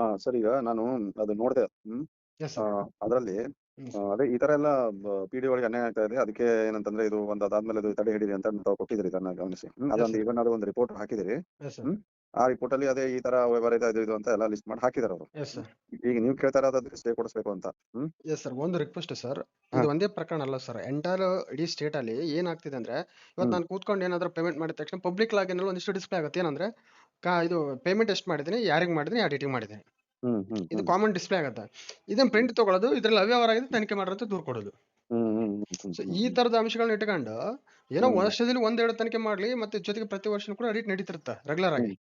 ಹಾ ಸರ್ ಈಗ ನಾನು ಅದು ನೋಡಿದೆ ಹ್ಮ್ ಎಸ್ ಅದರಲ್ಲಿ ಹ್ಮ್. ಅದೇ ಈ ತರ ಎಲ್ಲ ಪಿ ಡಿ ಒಳಗೆ ಅನ್ಯಾಯ ಆಗ್ತಾ ಇದೆ ಅದಕ್ಕೆ ಏನಂತಂದ್ರೆ ಇದು ಒಂದು ಅದಾದ್ಮೇಲೆ ಇದು ತಡೆ ಹಿಡಿರಿ ಅಂತ ತಾವು ಕೊಟ್ಟಿದ್ರಿ ಇದನ್ನ ಗಮನಿಸಿ ಹ್ಮ್, ಅದೊಂದು sir. ಅದು ಒಂದು ರಿಪೋರ್ಟ್ ಹಾಕಿದಿರಿ ಎಸ್ ಸರ್ ಹ್ಮ್. ಆ ರಿಪೋರ್ಟ್ ಅಲ್ಲಿ ಅದೇ ಈ ತರ ವ್ಯವಹಾರ ಇದೆ ಅದು ಇದು ಅಂತ ಎಲ್ಲ ಲಿಸ್ಟ್ ಮಾಡಿ ಹಾಕಿದಾರೆ ಅವರು ಎಸ್ ಸರ್ ಈಗ ನೀವು ಕೇಳ್ತಾರ ಇರೋದು ಅದಕ್ಕೆ ಸ್ಟೇ ಕೊಡಿಸ್ಬೇಕು ಅಂತ ಹ್ಮ್ ಎಸ್ ಸರ್ ಒಂದು ರಿಕ್ವೆಸ್ಟ್ ಸರ್. ಇದು ಒಂದೇ ಪ್ರಕರಣ ಅಲ್ಲ ಸರ್ ಎಂಟೈರ್ ಇಡೀ ಸ್ಟೇಟ್ ಅಲ್ಲಿ ಏನಾಗ್ತಿದೆ ಅಂದ್ರೆ ಇವತ್ತು ಹ್ಮ್. ನಾನು ಕೂತ್ಕೊಂಡು ಏನಾದ್ರು ಪೇಮೆಂಟ್ ಮಾಡಿದ ತಕ್ಷಣ ಪಬ್ಲಿಕ್ ಲಾಗಿನ್ ಒಂದಿಷ್ಟು ಡಿಸ್ಪ್ಲೇ ಆಗುತ್ತೆ ಏನಂದ್ರೆ ಕಾ ಇದು ಪೇಮೆಂಟ್ ಎಷ್ಟು ಮಾಡಿದ್ದೀನಿ ಯಾರಿಗೆ ಮಾಡಿದ್ದೀನಿ ಯಾವ ಡೇಟಿಗೆ ಮಾಡಿದ್ದೀನಿ. ಇದು ಕಾಮನ್ ಡಿಸ್ಪ್ಲೇ ಆಗುತ್ತೆ. ಇದನ್ನ ಪ್ರಿಂಟ್ ತಗೊಳ್ಳೋದು ಇದ್ರಲ್ಲಿ ಅವ್ಯವಹಾರ ಆಗಿದೆ ತನಿಖೆ ಮಾಡ್ರಿ ದೂರ ಕೊಡೋದು. ಸೊ ಈ ತರದ ಅಂಶಗಳನ್ನ ಇಟ್ಕೊಂಡು ಏನೋ ವರ್ಷದಲ್ಲಿ ಒಂದೆರಡು ತನಿಖೆ ಮಾಡ್ಲಿ ಮತ್ತೆ ಜೊತೆಗೆ ಪ್ರತಿ ವರ್ಷ ಕೂಡ ಅಡಿಟ್ ನಡೀತಿರುತ್ತೆ ರೆಗ್ಯುಲರ್ ಆಗಿ.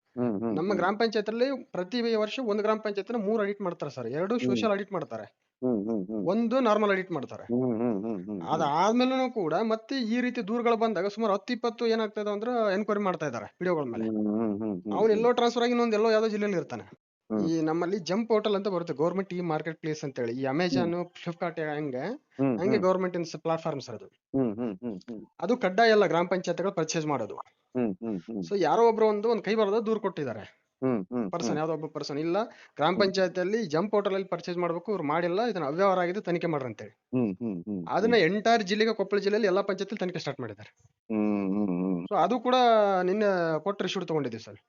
ನಮ್ಮ ಗ್ರಾಮ ಪಂಚಾಯತ್ ಅಲ್ಲಿ ಪ್ರತಿ ವರ್ಷ ಒಂದು ಗ್ರಾಮ ಪಂಚಾಯತ್ ಮೂರು ಅಡಿಟ್ ಮಾಡ್ತಾರೆ ಸರ್. ಎರಡು. ಸೋಷಿಯಲ್ ಅಡಿಟ್ ಮಾಡ್ತಾರೆ. ಹ್ಮ್ ಹ್ಮ್ ಹ್ಮ್ ಒಂದು ನಾರ್ಮಲ್ ಎಡಿಟ್ ಮಾಡ್ತಾರೆ ಹ್ಮ್ ಹ್ಮ್ ಹ್ಮ್ ಹ್ಮ್ ಅದಾದ್ಮೇಲೂ ಕೂಡ ಮತ್ತೆ ಈ ರೀತಿ ದೂರುಗಳು ಬಂದಾಗ ಸುಮಾರು ಹತ್ತು ಇಪ್ಪತ್ತು ಇದಾವೆ ಅಂದ್ರೆ ಎನ್ಕ್ವೈರಿ ಮಾಡ್ತಾ ಇದ್ದಾರೆ ವಿಡಿಯೋಗಳ ಮೇಲೆ ಅವ್ರು ಹ್ಮ್ ಹ್ಮ್ ಹ್ಮ್ ಅವ್ನು ಎಲ್ಲೋ ಟ್ರಾನ್ಸ್ಫರ್ ಆಗಿ ಇನ್ನೊಂದು ಎಲ್ಲೋ ಯಾವ್ದೋ ಜಿಲ್ಲೆಯಲ್ಲಿ ಇರ್ತಾನೆ ಹ್ಮ್. ಈ ನಮ್ಮಲ್ಲಿ ಜಂಪ್ ಹೋಟೆಲ್ ಅಂತ ಬರುತ್ತೆ ಗೌರ್ಮೆಂಟ್ ಈ ಮಾರ್ಕೆಟ್ ಪ್ಲೇಸ್ ಅಂತ ಹೇಳಿ ಈ ಅಮೆಜಾನ್ ಫ್ಲಿಪ್ಕಾರ್ಟ್ ಹಂಗೆ ಹ್ಮ್ ಹಂಗೆ ಗೌರ್ಮೆಂಟ್ ಪ್ಲಾಟ್ಫಾರ್ಮ್ಸ್ ಪ್ಲಾಟ್ಫಾರ್ಮ್ ಸರ್ ಅದು ಹ್ಮ್ ಹ್ಮ್ ಹ್ಮ್ ಹ್ಮ್ ಅದು ಕಡ್ಡಾಯ ಅಲ್ಲ ಗ್ರಾಮ ಪಂಚಾಯತ್ಗಳು ಪರ್ಚೇಸ್ ಮಾಡೋದು ಹ್ಮ್ ಹ್ಮ್ ಹ್ಮ್ ಸೊ ಯಾರೋ ಒಬ್ರು ಒಂದು ಒಂದು ಕೈ ಬರೋದ ದೂರು ಕೊಟ್ಟಿದ್ದಾರೆ ಹ್ಮ್ ಹ್ಮ್ ಪರ್ಸನ್ ಯಾವ್ದೋ ಒಬ್ಬ ಪರ್ಸನ್ ಇಲ್ಲ. ಗ್ರಾಮ ಪಂಚಾಯತ್ ಅಲ್ಲಿ ಜಂಪ್ ಹೋಟೆಲ್ ಅಲ್ಲಿ ಪರ್ಚೇಸ್ ಮಾಡ್ಬೇಕು. ಇವ್ರು ಮಾಡಿಲ್ಲ ಇದನ್ನ ಅವ್ಯವಹಾರ ಆಗಿದೆ ತನಿಖೆ ಮಾಡ್ರಿ ಅಂತೇಳಿ. ಹ್ಮ್ ಹ್ಮ್ ಹ್ಮ್ ಅದನ್ನ ಎಂಟೈರ್ ಜಿಲ್ಲೆಗೆ ಕೊಪ್ಪಳ ಜಿಲ್ಲೆಯಲ್ಲಿ ಎಲ್ಲಾ ಪಂಚಾಯತ್ ತನಿಖೆ ಸ್ಟಾರ್ಟ್ ಮಾಡಿದ್ದಾರೆ. ಹ್ಮ್ ಹ್ಮ್ ಹ್ಮ್. ಸೊ ಅದು ಕೂಡ ನಿನ್ನೆ ಕೊಟ್ಟು ರಿಶೂಟ್ ತಗೊಂಡಿದ್ದೀವಿ ಸರ್.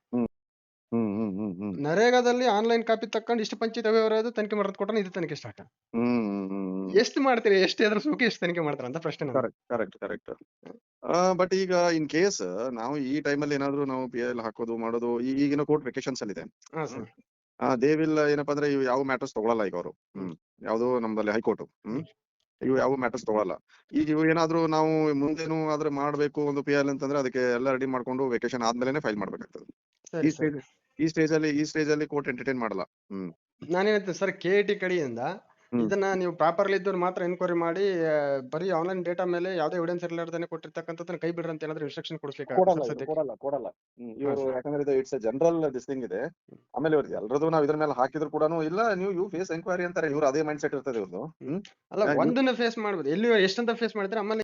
ಹ್ಮ್ ಹ್ಮ್ ಹ್ಮ್ ಹ್ಮ್ ನರೇಗಾದಲ್ಲಿ ಆನ್ಲೈನ್ ಕಾಪಿ ತಕೊಂಡು ಇಷ್ಟು ಪಂಚಾಯತ್ ಅವ್ಯವಹಾರ ಅದು ತನಿಖೆ ಮಾಡೋದು ಕೊಟ್ಟರೆ ಇದು ತನಿಖೆ ಸ್ಟಾರ್ಟ್ ಹ್ಮ್ ಹ್ಮ್ ಹ್ಮ್ ಎಷ್ಟು ಮಾಡ್ತೀರಿ? ಎಷ್ಟು ಎದ್ರ ಸುಖ ಎಷ್ಟು ತನಿಖೆ ಮಾಡ್ತಾರೆ ಅಂತ ಪ್ರಶ್ನೆ ನಂದು. ಕರೆಕ್ಟ್ ಕರೆಕ್ಟ್ ಕರೆಕ್ಟ್ ಬಟ್ ಈಗ ಇನ್ ಕೇಸ್ ನಾವು ಈ ಟೈಮಲ್ಲಿ ಏನಾದ್ರು ನಾವು ಪಿ ಎಲ್ ಹಾಕೋದು ಮಾಡೋದು ಈ- ಈಗಿನ ಕೋರ್ಟ್ ವೆಕೇಶನ್ಸ್ ಅಲ್ಲಿ ಇದೆ ಹಾ ಸರ್. ದೇ ವಿಲ್ ಏನಪ್ಪಾ ಅಂದ್ರೆ ಇವು ಯಾವ ಮ್ಯಾಟರ್ಸ್ ತಗೊಳಲ್ಲ ಈಗ ಅವರು. ಹ್ಮ್. ಯಾವ್ದು ನಮ್ದಲ್ಲಿ ಹೈಕೋರ್ಟ್ ಹ್ಮ್. ಇವು ಯಾವ ಮ್ಯಾಟರ್ಸ್ ತಗೊಳಲ್ಲ. ಈಗ ಇವು ಏನಾದ್ರು ನಾವು ಮುಂದೇನು ಆದ್ರೆ ಮಾಡ್ಬೇಕು ಒಂದು ಪಿ ಎಲ್ ಅಂತಂದ್ರೆ ಅದಕ್ಕೆ ಎಲ್ಲ ರೆಡಿ ಮಾಡ್ಕೊಂಡು ವೆಕೇಶನ್ ಆದ್ಮೇಲೆ ಫೈಲ್ ಮಾಡ್ಬೇಕಾಗ್ತದೆ. ಈ ಸರಿ. ಸ್ಟೇಜ್ ಈ ಸ್ಟೇಜ್ ಅಲ್ಲಿ ಈ ಸ್ಟೇಜ್ ಅಲ್ಲಿ ಕೋರ್ಟ್ ಎಂಟರ್ಟೈನ್ ಮಾಡಲ್ಲ. ಹ್ಮ್. ನಾನೇನಂತ ಸರ್ ಕೆ ಟಿ ಕಡೆಯಿಂದ ಹ್ಮ್. ಇದನ್ನ ನೀವು ಪ್ರಾಪರ್ಲಿ ಇದ್ದವ್ರು ಮಾತ್ರ ಎನ್ಕ್ವೈರಿ ಮಾಡಿ ಬರೀ ಆನ್ಲೈನ್ ಡೇಟಾ ಮೇಲೆ ಯಾವ್ದೇ ಎವಿಡೆನ್ಸ್ ಇರ್ಲಾರ್ದೇನೆ ಕೊಟ್ಟಿರ್ತಕ್ಕಂಥದ್ದನ್ನ ಕೈ ಬಿಡ್ರಿ ಅಂತ ಏನಾದ್ರು ಇನ್ಸ್ಟ್ರಕ್ಷನ್ ಕೊಡಿಸ್ಲಿಕ್ಕೆ ಕೊಡಲ್ಲ ಸದ್ಯಕ್ಕೆ? ಕೊಡಲ್ಲ ಕೊಡಲ್ಲ. ಹ್ಮ್, ಇವರು. ಯಾಕಂದ್ರೆ ಇದು ಇಟ್ಸ್ ಜನರಲ್ ದಿಸ್ಟಿಂಗ್ ಇದೆ. ಆಮೇಲೆ ಇವ್ರಿಗೆ ಎಲ್ರದ್ದು ನಾವು ಇದ್ರ ಮೇಲೆ ಹಾಕಿದ್ರು ಕೂಡನು ಇಲ್ಲ ನೀವು ಯು ಫೇಸ್ ಎನ್ಕ್ವೈರಿ ಅಂತಾರೆ ಇವ್ರು ಅದೇ ಮೈಂಡ್ ಸೆಟ್ ಇರ್ತದೆ ಇವ್ರದ್ದು ಹ್ಮ್? ಅಲ್ಲ ಯಾ- ಒಂದನ್ನ ಫೇಸ್ ಮಾಡ್ಬೋದು. ಎಲ್ಲಿ ಎಷ್ಟಂತ ಫೇಸ್ ಮಾಡಿದ್ರೆ ಆಮೇಲೆ